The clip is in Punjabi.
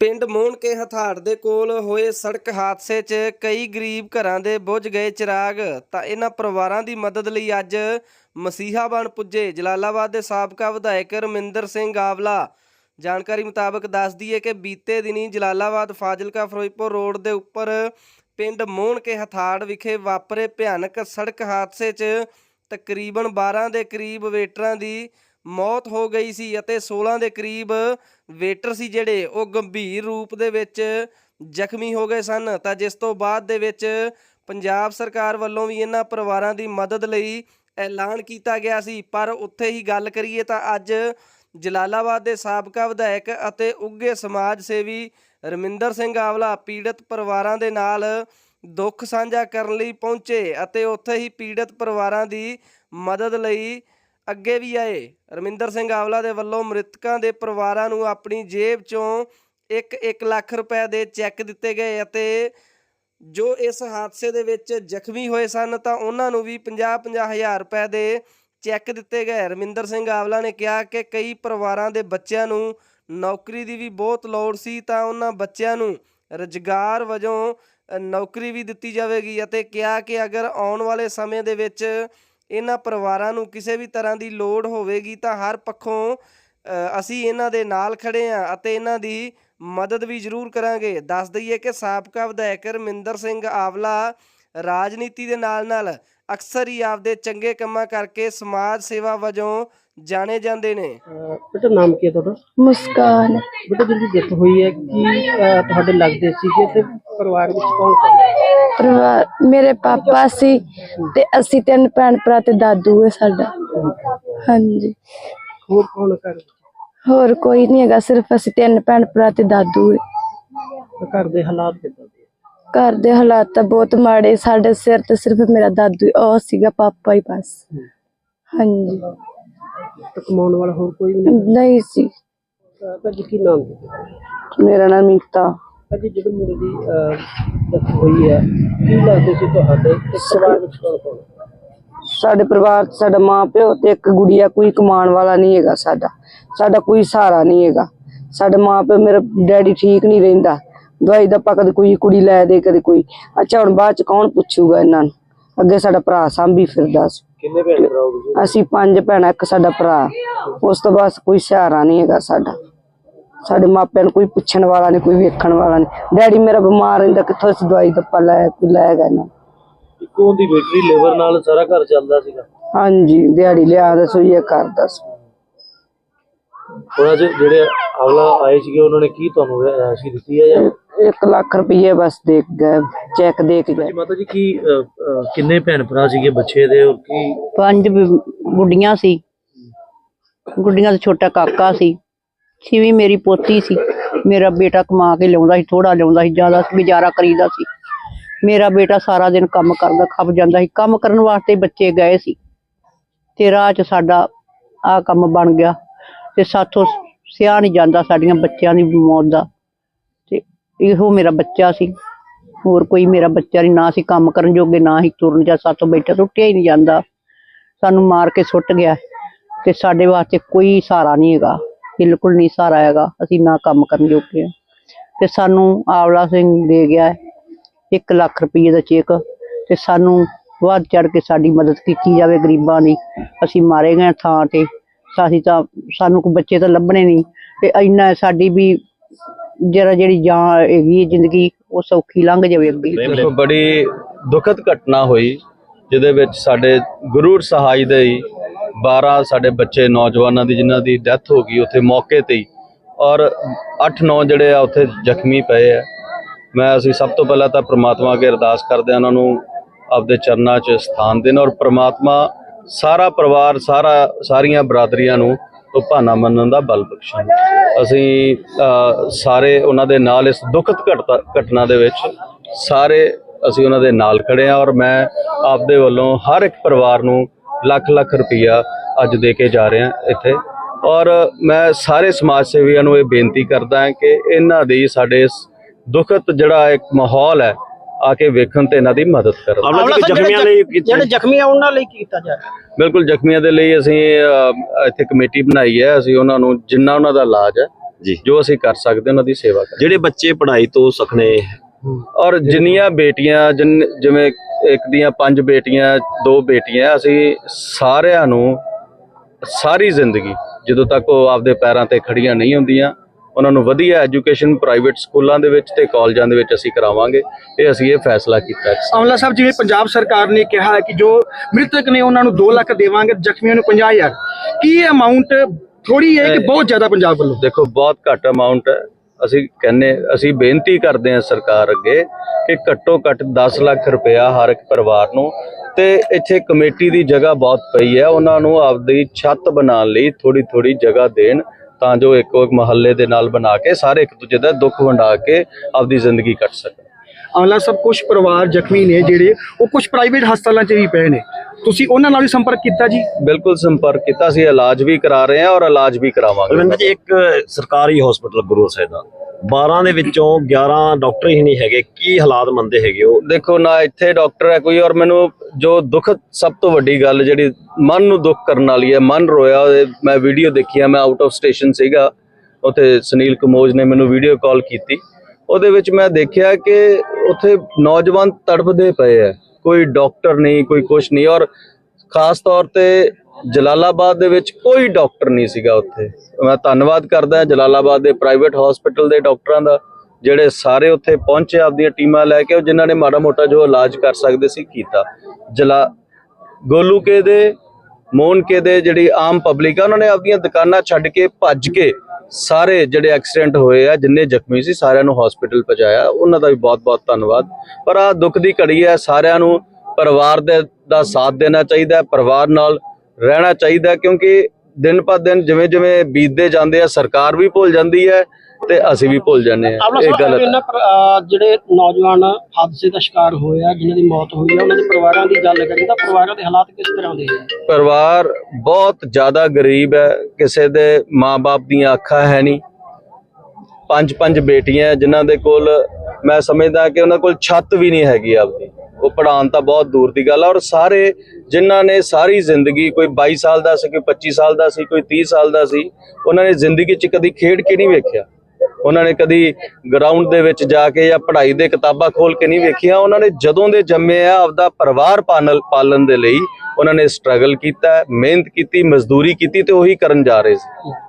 ਪਿੰਡ ਮੋਹਣਕੇ ਹਥਾੜ ਦੇ ਕੋਲ ਹੋਏ ਸੜਕ ਹਾਦਸੇ 'ਚ ਕਈ ਗਰੀਬ ਘਰਾਂ ਦੇ ਬੁੱਝ ਗਏ ਚਿਰਾਗ। ਤਾਂ ਇਹਨਾਂ ਪਰਿਵਾਰਾਂ ਦੀ ਮਦਦ ਲਈ ਅੱਜ ਮਸੀਹਾ ਬਣ ਪੁੱਜੇ ਜਲਾਲਾਬਾਦ ਦੇ ਸਾਬਕਾ ਵਿਧਾਇਕ ਰਮਿੰਦਰ ਸਿੰਘ ਆਵਲਾ। ਜਾਣਕਾਰੀ ਮੁਤਾਬਕ ਦੱਸਦੀ ਹੈ ਕਿ ਬੀਤੇ ਦਿਨੀ ਜਲਾਲਾਬਾਦ ਫਾਜ਼ਿਲਕਾ ਫਿਰੋਜ਼ਪੁਰ ਰੋਡ ਦੇ ਉੱਪਰ ਪਿੰਡ ਮੋਹਣਕੇ ਹਥਾੜ ਵਿਖੇ ਵਾਪਰੇ ਭਿਆਨਕ ਸੜਕ ਹਾਦਸੇ 'ਚ ਤਕਰੀਬਨ 12 ਦੇ ਕਰੀਬ ਵੇਟਰਾਂ ਦੀ ਮੌਤ ਹੋ ਗਈ ਸੀ ਅਤੇ 16 ਦੇ ਕਰੀਬ ਵੇਟਰ ਸੀ ਜਿਹੜੇ, ਉਹ ਗੰਭੀਰ ਰੂਪ ਦੇ ਵਿੱਚ ਜ਼ਖਮੀ ਹੋ ਗਏ ਸਨ। ਤਾਂ ਜਿਸ ਤੋਂ ਬਾਅਦ ਦੇ ਵਿੱਚ ਪੰਜਾਬ ਸਰਕਾਰ ਵੱਲੋਂ ਵੀ ਇਹਨਾਂ ਪਰਿਵਾਰਾਂ ਦੀ ਮਦਦ ਲਈ ਐਲਾਨ ਕੀਤਾ ਗਿਆ ਸੀ। ਪਰ ਉੱਥੇ ਹੀ ਗੱਲ ਕਰੀਏ ਤਾਂ ਅੱਜ ਜਲਾਲਾਬਾਦ ਦੇ ਸਾਬਕਾ ਵਿਧਾਇਕ ਅਤੇ ਉੱਗੇ ਸਮਾਜ ਸੇਵੀ ਰਮਿੰਦਰ ਸਿੰਘ ਆਵਲਾ ਪੀੜਤ ਪਰਿਵਾਰਾਂ ਦੇ ਨਾਲ ਦੁੱਖ ਸਾਂਝਾ ਕਰਨ ਲਈ ਪਹੁੰਚੇ ਅਤੇ ਉੱਥੇ ਹੀ ਪੀੜਤ ਪਰਿਵਾਰਾਂ ਦੀ ਮਦਦ ਲਈ ਅੱਗੇ ਵੀ ਆਏ। ਰਮਿੰਦਰ ਸਿੰਘ ਆਵਲਾ ਦੇ ਵੱਲੋਂ ਮ੍ਰਿਤਕਾਂ ਦੇ ਪਰਿਵਾਰਾਂ ਨੂੰ ਆਪਣੀ ਜੇਬ ਚੋਂ 1-1 ਲੱਖ ਰੁਪਏ ਦੇ ਚੈੱਕ ਦਿੱਤੇ ਗਏ ਅਤੇ ਜੋ ਇਸ ਹਾਦਸੇ ਦੇ ਵਿੱਚ ਜ਼ਖਮੀ ਹੋਏ ਸਨ ਤਾਂ ਉਹਨਾਂ ਨੂੰ ਵੀ 50-50 ਹਜ਼ਾਰ ਰੁਪਏ ਦੇ ਚੈੱਕ ਦਿੱਤੇ ਗਏ। ਰਮਿੰਦਰ ਸਿੰਘ ਆਵਲਾ ਨੇ ਕਿਹਾ ਕਿ ਕਈ ਪਰਿਵਾਰਾਂ ਦੇ ਬੱਚਿਆਂ ਨੂੰ ਨੌਕਰੀ ਦੀ ਵੀ ਬਹੁਤ ਲੋੜ ਸੀ ਤਾਂ ਉਹਨਾਂ ਬੱਚਿਆਂ ਨੂੰ ਰੁਜ਼ਗਾਰ ਵਜੋਂ ਨੌਕਰੀ ਵੀ ਦਿੱਤੀ ਜਾਵੇਗੀ ਅਤੇ ਕਿਹਾ ਕਿ ਅਗਰ ਆਉਣ ਵਾਲੇ ਸਮੇਂ ਦੇ ਵਿੱਚ ਇਹਨਾਂ ਪਰਿਵਾਰਾਂ ਨੂੰ ਕਿਸੇ ਵੀ ਤਰ੍ਹਾਂ ਦੀ ਲੋੜ ਹੋਵੇਗੀ ਤਾਂ ਹਰ ਪੱਖੋਂ ਅਸੀਂ ਇਹਨਾਂ ਦੇ ਨਾਲ ਖੜੇ ਹਾਂ ਅਤੇ ਇਹਨਾਂ ਦੀ ਮਦਦ ਵੀ ਜ਼ਰੂਰ ਕਰਾਂਗੇ। ਦੱਸ ਦਈਏ ਕਿ ਸਾਬਕਾ ਵਿਧਾਇਕ ਰਮਿੰਦਰ ਸਿੰਘ ਆਵਲਾ ਰਾਜਨੀਤੀ ਦੇ ਨਾਲ ਨਾਲ ਅਕਸਰ ਹੀ ਆਪਦੇ ਚੰਗੇ ਕੰਮਾਂ ਕਰਕੇ ਸਮਾਜ ਸੇਵਾ ਵਜੋਂ ਜਾਣੇ ਜਾਂਦੇ ਨੇ। ਬੇਟਾ ਨਾਮ ਕੀ ਹੈ ਤੁਹਾਡਾ? ਮੁਸਕਾਨ। ਬੇਟਾ ਜਿਹੜੀ ਡੈਥ ਹੋਈ ਹੈ ਕੀ ਤੁਹਾਡੇ ਲੱਗਦੇ ਸੀਗੇ ਤੇ ਪਰਿਵਾਰ ਵਿੱਚ ਕੌਣ ਕੌਣ ਹੈ? ਪਰਿਵਾਰ ਮੇਰੇ ਪਾਪਾ ਸੀ ਤੇ ਅਸੀਂ ਤਿੰਨ ਭੈਣ ਭਰਾ ਤੇ ਦਾਦੂ ਹੈ ਸਾਡਾ। ਹਾਂਜੀ। ਹੋਰ ਕੌਣ ਘਰ? ਹੋਰ ਕੋਈ ਨਹੀਂ ਹੈਗਾ ਸਿਰਫ ਅਸੀਂ ਤਿੰਨ ਭੈਣ ਭਰਾ ਤੇ ਦਾਦੂ ਹੈ ਘਰ ਦੇ ਹਾਲਾਤ ਕਿੱਦਾਂ ਦੇ ਘਰ ਦੇ ਹਾਲਾਤ ਤਾਂ ਬਹੁਤ ਮਾੜੇ ਸਾਡੇ ਸਿਰ ਤੇ ਸਿਰਫ ਮੇਰਾ ਦਾਦੂ ਉਹ ਸੀਗਾ ਪਾਪਾ ਹੀ ਬਸ। ਹਾਂਜੀ। ਤੇ ਕਮਾਉਣ ਵਾਲਾ ਹੋਰ ਕੋਈ ਨਹੀਂ? ਨਹੀਂ ਸੀ। ਕੀ ਨਾਮ ਮੇਰਾ ਨਾਮ ਮੀਤਾ ਭਾਜੀ ਜਿਹੜੇ ਮੇਰੇ ਦੀ ਡੈਥ ਹੋਈ ਹੈ ਕੀ ਲੱਗਦੇ ਸੀ ਤੁਹਾਡੇ ਤੇ ਪਰਿਵਾਰ ਵਿੱਚ ਕੌਣ ਕੌਣ? ਸਾਡੇ ਪਰਿਵਾਰ 'ਚ ਸਾਡਾ ਮਾਂ ਪਿਓ ਤੇ ਇੱਕ ਗੁੜੀਆ ਕੋਈ ਕਮਾਉਣ ਵਾਲਾ ਨਹੀਂ ਹੈਗਾ ਸਾਡਾ। ਸਾਡਾ ਕੋਈ ਸਹਾਰਾ ਨਹੀਂ ਹੈਗਾ। ਸਾਡੇ ਮਾਂ ਪਿਓ ਮੇਰਾ ਡੈਡੀ ਠੀਕ ਨਹੀਂ ਰਹਿੰਦਾ। ਦਵਾਈ ਦਾ ਕਦੇ ਕੋਈ ਕੁੜੀ ਲੈ ਦੇ ਕਦੇ ਕੋਈ। ਅੱਛਾ ਹੁਣ ਬਾਅਦ ਚ ਕੌਣ ਪੁੱਛੂਗਾ ਇਹਨਾਂ ਨੂੰ? ਅੱਗੇ ਸਾਡਾ ਭਰਾ ਸਾਂਭੀ ਫਿਰਦਾ ਸੀ। ਕਿੰਨੇ ਭੈਣ ਭਰਾ ਹੋ ਤੁਸੀਂ? ਅਸੀਂ ਪੰਜ ਭੈਣਾਂ ਇੱਕ ਸਾਡਾ ਭਰਾ। ਉਸ ਤੋਂ ਬਾਅਦ ਕੋਈ ਸਹਾਰਾ ਨਹੀਂ ਹੈਗਾ ਸਾਡਾ। ਸਾਡੇ ਮਾਪਿਆਂ ਨੂੰ ਕੋਈ ਪੁੱਛਣ ਵਾਲਾ ਨਹੀਂ ਕੋਈ ਵੇਖਣ ਵਾਲਾ ਨਹੀਂ। ਡੈਡੀ ਮੇਰਾ ਬਿਮਾਰ ਰਹਿੰਦਾ ਕਿੱਥੋਂ ਅਸੀਂ ਦਵਾਈ ਦੱਪਾ ਲੈ ਕੋਈ ਲੈਗਾ ਨਾ। ਇੱਕੋ ਦੀ ਬੈਟਰੀ ਲੇਬਰ ਨਾਲ ਸਾਰਾ ਘਰ ਚੱਲਦਾ ਸੀਗਾ। ਹਾਂਜੀ ਦਿਹਾੜੀ ਲਿਆ ਦੱਸੋ ਕਰਦਾ ਸੀ ਅੱਜ ਜਿਹੜੇ ਆਵਲਾ ਆਏ ਸੀਗੇ ਉਹਨਾਂ ਨੇ ਕੀ ਤੁਹਾਨੂੰ ਰਾਸ਼ੀ ਦਿੱਤੀ ਹੈ ਜਾਂ? ਇੱਕ ਲੱਖ ਰੁਪਏ ਬਸ ਦੇ ਗਏ ਚੈੱਕ ਦੇ ਕੇ ਗਏ। ਜੀ ਮਾਤਾ ਜੀ ਕੀ ਕਿੰਨੇ ਭੈਣ ਭਰਾ ਸੀਗੇ ਬੱਚੇ ਦੇ ਔਰ ਕੀ? ਪੰਜ ਗੁੱਡੀਆਂ ਸੀ। ਗੁੱਡੀਆਂ ਦਾ ਛੋਟਾ ਕਾਕਾ ਸੀ। ਛੇਵੀਂ ਮੇਰੀ ਪੋਤੀ ਸੀ। ਮੇਰਾ ਬੇਟਾ ਕਮਾ ਕੇ ਲਿਆਉਂਦਾ ਸੀ ਥੋੜਾ ਲਿਆਉਂਦਾ ਸੀ, ਜ਼ਿਆਦਾ ਗੁਜ਼ਾਰਾ ਕਰੀਦਾ ਸੀ। ਮੇਰਾ ਬੇਟਾ ਸਾਰਾ ਦਿਨ ਕੰਮ ਕਰਦਾ, ਖੱਪ ਜਾਂਦਾ ਸੀ। ਕੰਮ ਕਰਨ ਵਾਸਤੇ ਬੱਚੇ ਗਏ ਸੀ ਤੇ ਰਾਹ 'ਚ ਸਾਡਾ ਆ ਕੰਮ ਬਣ ਗਿਆ ਤੇ ਸਾਥੋਂ ਸਿਆ ਨਹੀਂ ਜਾਂਦਾ ਸਾਡੀਆਂ ਬੱਚਿਆਂ ਦੀ ਮੌਤ ਦਾ। ਤੇ ਇਹੋ ਮੇਰਾ ਬੱਚਾ ਸੀ। ਹੋਰ ਕੋਈ ਮੇਰਾ ਬੱਚਾ ਨਹੀਂ, ਨਾ ਸੀ ਕੰਮ ਕਰਨ ਜੋਗੇ, ਨਾ ਹੀ ਤੁਰਨ ਜਾਂ ਸਾਥੋਂ ਬੈਠਾ ਟੁੱਟਿਆ ਹੀ ਨਹੀਂ ਜਾਂਦਾ। ਸਾਨੂੰ ਮਾਰ ਕੇ ਸੁੱਟ ਗਿਆ ਤੇ ਸਾਡੇ ਵਾਸਤੇ ਕੋਈ ਸਹਾਰਾ ਨਹੀਂ ਹੈਗਾ। ਬਿਲਕੁਲ ਨਹੀਂ ਸਹਾਰਾ ਹੈਗਾ। ਅਸੀਂ ਨਾ ਕੰਮ ਕਰਨ ਜੋਗੇ ਹਾਂ। ਤੇ ਸਾਨੂੰ ਆਵਲਾ ਸਿੰਘ ਦੇ ਗਿਆ 1 ਲੱਖ ਰੁਪਏ ਦਾ ਚੈੱਕ। ਤੇ ਸਾਨੂੰ ਵੱਧ ਚੜ ਕੇ ਸਾਡੀ ਮਦਦ ਕੀਤੀ ਜਾਵੇ, ਗਰੀਬਾਂ ਦੀ। ਅਸੀਂ ਮਾਰੇ ਗਏ ਥਾਂ ਤੇ। ਸਾਡੀ ਤਾਂ, ਸਾਨੂੰ ਕੋਈ ਬੱਚੇ ਤਾਂ ਲੱਭਣੇ ਨਹੀਂ। ਤੇ ਇੰਨਾ ਸਾਡੀ ਵੀ ਜਿਹੜਾ ਜਿਹੜੀ ਜਾਨ ਹੈਗੀ ਹੈ ਜ਼ਿੰਦਗੀ, ਉਹ ਸੌਖੀ ਲੰਘ ਜਾਵੇ ਅੱਗੇ। ਬੜੀ ਦੁਖਦ ਘਟਨਾ ਹੋਈ, ਜਿਹਦੇ ਵਿੱਚ ਸਾਡੇ ਗੁਰੂਰ ਸਹਾਈ ਦੇ 12 ਸਾਡੇ ਬੱਚੇ ਨੌਜਵਾਨਾਂ ਦੀ ਜਿਨ੍ਹਾਂ ਦੀ ਡੈਥ ਹੋ ਗਈ ਉੱਥੇ ਮੌਕੇ ਤੇ ਹੀ। ਔਰ 8-9 ਜਿਹੜੇ ਆ ਉੱਥੇ ਜ਼ਖਮੀ ਪਏ ਆ। ਮੈਂ ਅਸੀਂ ਸਭ ਤੋਂ ਪਹਿਲਾਂ ਤਾਂ ਪ੍ਰਮਾਤਮਾ ਅੱਗੇ ਅਰਦਾਸ ਕਰਦੇ ਹਾਂ ਉਹਨਾਂ ਨੂੰ ਆਪਦੇ ਚਰਨਾਂ 'ਚ ਸਥਾਨ ਦੇਣ ਔਰ ਪ੍ਰਮਾਤਮਾ ਸਾਰਾ ਪਰਿਵਾਰ, ਸਾਰਾ, ਸਾਰੀਆਂ ਬਰਾਦਰੀਆਂ ਨੂੰ ਉਹ ਭਾਣਾ ਮੰਨਣ ਦਾ ਬਲ ਬਖਸ਼ਣ। ਅਸੀਂ ਸਾਰੇ ਉਹਨਾਂ ਦੇ ਨਾਲ ਇਸ ਦੁਖਦ ਘਟਨਾ ਘਟਨਾ ਦੇ ਵਿੱਚ ਸਾਰੇ ਅਸੀਂ ਉਹਨਾਂ ਦੇ ਨਾਲ ਖੜੇ ਹਾਂ ਔਰ ਮੈਂ ਆਪਦੇ ਵੱਲੋਂ ਹਰ ਇੱਕ ਪਰਿਵਾਰ ਨੂੰ ਲੱਖ ਲੱਖ ਰੁਪਈਆ ਅੱਜ ਦੇ ਕੇ ਜਾ ਰਿਹਾ ਇੱਥੇ। ਔਰ ਮੈਂ ਸਾਰੇ ਸਮਾਜ ਸੇਵੀਆਂ ਨੂੰ ਇਹ ਬੇਨਤੀ ਕਰਦਾ ਹਾਂ ਕਿ ਇਹਨਾਂ ਦੀ ਸਾਡੇ ਦੁਖਦ ਜਿਹੜਾ ਇੱਕ ਮਾਹੌਲ ਹੈ ਆ ਕੇ ਵੇਖਣ ਤੇ ਇਹਨਾਂ ਦੀ ਮਦਦ ਕਰਨ ਜ਼ਖਮੀਆਂ ਲਈ ਜਿਹੜੇ ਜ਼ਖਮੀ ਆ ਉਹਨਾਂ ਲਈ ਕੀ ਕੀਤਾ ਜਾ ਰਿਹਾ? ਬਿਲਕੁਲ ਜ਼ਖਮੀਆਂ ਦੇ ਲਈ ਅਸੀਂ ਅ, ਇੱਥੇ ਕਮੇਟੀ ਬਣਾਈ ਹੈ। ਅਸੀਂ ਉਹਨਾਂ ਨੂੰ ਜਿੰਨਾ ਉਹਨਾਂ ਦਾ ਇਲਾਜ ਹੈ ਜੀ। ਜੋ ਅਸੀਂ ਕਰ ਸਕਦੇ ਉਹਨਾਂ ਦੀ ਸੇਵਾ ਕਰ ਜਿਹੜੇ ਬੱਚੇ ਪੜ੍ਹਾਈ ਤੋਂ ਸਖਣੇ ਔਰ ਜਿੰਨੀਆਂ ਬੇਟੀਆਂ ਜਿਵੇਂ ਇੱਕ ਦੀਆਂ ਪੰਜ ਬੇਟੀਆਂ ਦੋ ਬੇਟੀਆਂ ਅਸੀਂ ਸਾਰਿਆਂ ਨੂੰ ਸਾਰੀ ਜ਼ਿੰਦਗੀ ਜਦੋਂ ਤੱਕ ਉਹ ਆਪਦੇ ਪੈਰਾਂ ਤੇ ਖੜੀਆਂ ਨਹੀਂ ਹੁੰਦੀਆਂ ਉਹਨਾਂ ਨੂੰ ਵਧੀਆ ਐਜੂਕੇਸ਼ਨ ਪ੍ਰਾਈਵੇਟ ਸਕੂਲਾਂ ਦੇ ਵਿੱਚ ਤੇ ਕਾਲਜਾਂ ਦੇ ਵਿੱਚ ਅਸੀਂ ਕਰਾਵਾਂਗੇ। ਇਹ ਅਸੀਂ ਇਹ ਫੈਸਲਾ ਕੀਤਾ ਹੈ। ਆਮਲਾ ਸਾਹਿਬ ਜਿਵੇਂ ਪੰਜਾਬ ਸਰਕਾਰ ਨੇ ਕਿਹਾ ਹੈ ਕਿ ਜੋ ਮ੍ਰਿਤਕ ਨੇ ਉਹਨਾਂ ਨੂੰ 2 ਲੱਖ ਦੇਵਾਂਗੇ ਜ਼ਖਮੀਆਂ ਨੂੰ 50000 ਕੀ ਇਹ ਅਮਾਉਂਟ ਥੋੜੀ ਹੈ ਕਿ ਬਹੁਤ ਜ਼ਿਆਦਾ ਪੰਜਾਬ ਵੱਲੋਂ? ਦੇਖੋ ਬਹੁਤ ਘੱਟ ਅਮਾਉਂਟ ਹੈ। ਅਸੀਂ ਕਹਿੰਨੇ, ਅਸੀਂ ਬੇਨਤੀ ਕਰਦੇ ਹਾਂ ਸਰਕਾਰ ਅੱਗੇ ਕਿ ਘੱਟੋ ਘੱਟ 10 ਲੱਖ ਰੁਪਇਆ ਹਰ ਇੱਕ ਪਰਿਵਾਰ ਨੂੰ ਤੇ ਇੱਥੇ ਕਮੇਟੀ ਦੀ ਜਗ੍ਹਾ ਬਹੁਤ ਪਈ ਹੈ, ਉਹਨਾਂ ਨੂੰ ਆਪਦੀ ਛੱਤ ਬਣਾਉਣ ਲਈ ਥੋੜੀ ਥੋੜੀ ਜਗ੍ਹਾ ਦੇਣ ਤਾਂ ਜੋ ਇੱਕੋ ਇੱਕ ਮਹੱਲੇ ਦੇ ਨਾਲ ਬਣਾ ਕੇ ਸਾਰੇ ਇੱਕ ਦੂਜੇ ਦਾ ਦੁੱਖ ਵੰਡਾ ਕੇ ਆਪਦੀ ਜ਼ਿੰਦਗੀ ਕੱਟ ਸਕਣ। ਆਮਲਾ ਸਾਹਿਬ ਕੁਝ ਪਰਿਵਾਰ ਜ਼ਖਮੀ ਨੇ ਜਿਹੜੇ ਉਹ ਕੁਝ ਪ੍ਰਾਈਵੇਟ ਹਸਪਤਾਲਾਂ 'ਚ ਵੀ ਪਏ ਨੇ। ਤੁਸੀਂ ਉਹਨਾਂ ਨਾਲ ਵੀ ਸੰਪਰਕ ਕੀਤਾ ਜੀ? ਬਿਲਕੁਲ ਸੰਪਰਕ ਕੀਤਾ ਸੀ ਇਲਾਜ ਵੀ ਕਰਾ ਰਹੇ ਹਾਂ ਔਰ ਇਲਾਜ ਵੀ ਕਰਾਵਾਂਗੇ। ਰਵਿੰਦਰ ਜੀ ਇੱਕ ਸਰਕਾਰੀ ਹਸਪੀਟਲ ਗੁਰੂ ਸਾਹਿਬ ਦਾ। 12 ਦੇ ਵਿੱਚੋਂ 11 ਡਾਕਟਰ ਹੀ ਨਹੀਂ ਹੈਗੇ। ਕੀ ਹਾਲਾਤ ਮੰਦੇ ਹੈਗੇ ਉਹ? ਦੇਖੋ ਨਾ ਇੱਥੇ ਡਾਕਟਰ ਹੈ ਕੋਈ ਔਰ ਮੈਨੂੰ ਜੋ ਦੁੱਖ ਸਭ ਤੋਂ ਵੱਡੀ ਗੱਲ ਜਿਹੜੀ ਮਨ ਨੂੰ ਦੁੱਖ ਕਰਨ ਵਾਲੀ ਹੈ ਮਨ ਰੋਇਆ ਮੈਂ ਵੀਡੀਓ ਦੇਖੀ ਆ ਮੈਂ ਆਊਟ ਆਫ ਸਟੇਸ਼ਨ ਸੀਗਾ। ਉੱਥੇ ਸੁਨੀਲ ਕਮੋਜ ਨੇ ਮੈਨੂੰ ਵੀਡੀਓ ਕਾਲ ਕੀਤੀ। ਉਹਦੇ ਵਿੱਚ ਮੈਂ ਦੇਖਿਆ ਕਿ ਉੱਥੇ ਨੌਜਵਾਨ ਤੜਫਦੇ ਪਏ ਆ। ਕੋਈ ਡਾਕਟਰ ਨਹੀਂ, ਕੋਈ ਕੁਛ ਨਹੀਂ ਔਰ ਖਾਸ ਤੌਰ ਤੇ ਜਲਾਲਾਬਾਦ ਦੇ ਵਿੱਚ ਕੋਈ ਡਾਕਟਰ ਨਹੀਂ ਸੀਗਾ ਉੱਥੇ। ਮੈਂ ਧੰਨਵਾਦ ਕਰਦਾ ਜਲਾਲਾਬਾਦ ਦੇ ਪ੍ਰਾਈਵੇਟ ਹਸਪੀਟਲ ਦੇ ਡਾਕਟਰਾਂ ਦਾ, ਜਿਹੜੇ ਸਾਰੇ ਉੱਥੇ ਪਹੁੰਚੇ, ਆਪਦੀਆਂ ਟੀਮਾਂ ਲੈ ਕੇ ਉਹ ਜਿਨ੍ਹਾਂ ਨੇ ਮਾੜਾ ਮੋਟਾ ਜੋ ਇਲਾਜ ਕਰ ਸਕਦੇ ਸੀ, ਕੀਤਾ। ਜਲਾ, ਗੋਲੂਕੇ ਦੇ, ਮੋਨਕੇ ਦੇ ਜਿਹੜੀ ਆਮ ਪਬਲਿਕ ਆ, ਉਹਨਾਂ ਨੇ ਆਪਦੀਆਂ ਦੁਕਾਨਾਂ ਛੱਡ ਕੇ, ਭੱਜ ਕੇ ਸਾਰੇ ਜਿਹੜੇ ਐਕਸੀਡੈਂਟ ਹੋਏ ਆ, ਜਿੰਨੇ ਜ਼ਖਮੀ ਸੀ, ਸਾਰਿਆਂ ਨੂੰ ਹਸਪੀਟਲ ਪਹੁੰਚਾਇਆ। ਉਹਨਾਂ ਦਾ ਵੀ ਬਹੁਤ-ਬਹੁਤ ਧੰਨਵਾਦ। ਪਰ ਆ ਦੁੱਖ ਦੀ ਘੜੀ ਹੈ, ਸਾਰਿਆਂ ਨੂੰ ਪਰਿਵਾਰ ਦੇ ਦਾ ਸਾਥ ਦੇਣਾ ਚਾਹੀਦਾ ਪਰਿਵਾਰ ਨਾਲ ਰਹਿਣਾ ਚਾਹੀਦਾ ਕਿਉਂਕਿ ਦਿਨ ਪਰ ਦਿਨ ਜਿਵੇਂ ਜਿਵੇਂ ਬੀਤਦੇ ਜਾਂਦੇ ਆ ਸਰਕਾਰ ਵੀ ਭੁੱਲ ਜਾਂਦੀ ਹੈ ਤੇ ਅਸੀਂ ਵੀ ਭੁੱਲ ਜਾਂਦੇ ਆ ਇਹ ਗਲਤ ਜਿਹੜੇ ਨੌਜਵਾਨ ਹਾਦਸੇ ਦਾ ਸ਼ਿਕਾਰ ਹੋਏ ਆ ਜਿਨ੍ਹਾਂ ਦੀ ਮੌਤ ਹੋਈ ਆ ਉਹਨਾਂ ਦੇ ਪਰਿਵਾਰਾਂ ਦੀ ਗੱਲ ਕਰੀਏ ਤਾਂ ਪਰਿਵਾਰਾਂ ਦੇ ਹਾਲਾਤ ਕਿਸ ਤਰ੍ਹਾਂ ਦੇ ਆ? ਪਰਿਵਾਰ ਬਹੁਤ ਜ਼ਿਆਦਾ ਗਰੀਬ ਹੈ ਕਿਸੇ ਦੇ ਮਾਪੇ ਦੀਆਂ ਅੱਖਾਂ ਹੈ ਨਹੀਂ। ਪੰਜ ਪੰਜ ਬੇਟੀਆਂ ਜਿਨ੍ਹਾਂ ਦੇ ਕੋਲ ਮੈਂ ਸਮਝਦਾ ਕਿ ਉਹਨਾਂ ਕੋਲ ਛੱਤ ਵੀ ਨਹੀਂ ਹੈਗੀ ਆਪਦੀ। ਉਹ ਪੜਾਉਣ ਤਾਂ ਬਹੁਤ ਦੂਰ ਦੀ ਗੱਲ ਆ ਔਰ ਸਾਰੇ ਜਿਨ੍ਹਾਂ ਨੇ ਸਾਰੀ ਜ਼ਿੰਦਗੀ, ਕੋਈ 22 ਸਾਲ ਦਾ ਸੀ, ਕੋਈ 25 ਸਾਲ ਦਾ ਸੀ, ਕੋਈ 30 ਸਾਲ ਦਾ ਸੀ, ਉਹਨਾਂ ਨੇ ਜ਼ਿੰਦਗੀ 'ਚ ਕਦੀ ਖੇਡ ਕੇ ਨਹੀਂ ਵੇਖਿਆ। ਉਹਨਾਂ ਨੇ ਕਦੀ ਗਰਾਊਂਡ ਦੇ ਵਿੱਚ ਜਾ ਕੇ ਜਾਂ ਪੜ੍ਹਾਈ ਦੇ ਕਿਤਾਬਾਂ ਖੋਲ ਕੇ ਨਹੀਂ ਵੇਖੀਆਂ। ਉਹਨਾਂ ਨੇ ਜਦੋਂ ਦੇ ਜੰਮੇ ਆ ਆਪਦਾ ਪਰਿਵਾਰ ਪਾਲਣ ਪਾਲਣ ਦੇ ਲਈ ਉਹਨਾਂ ਨੇ ਸਟਰਗਲ ਕੀਤਾ, ਮਿਹਨਤ ਕੀਤੀ, ਮਜ਼ਦੂਰੀ ਕੀਤੀ ਤੇ ਉਹੀ ਕਰਨ ਜਾ ਰਹੇ ਸੀ।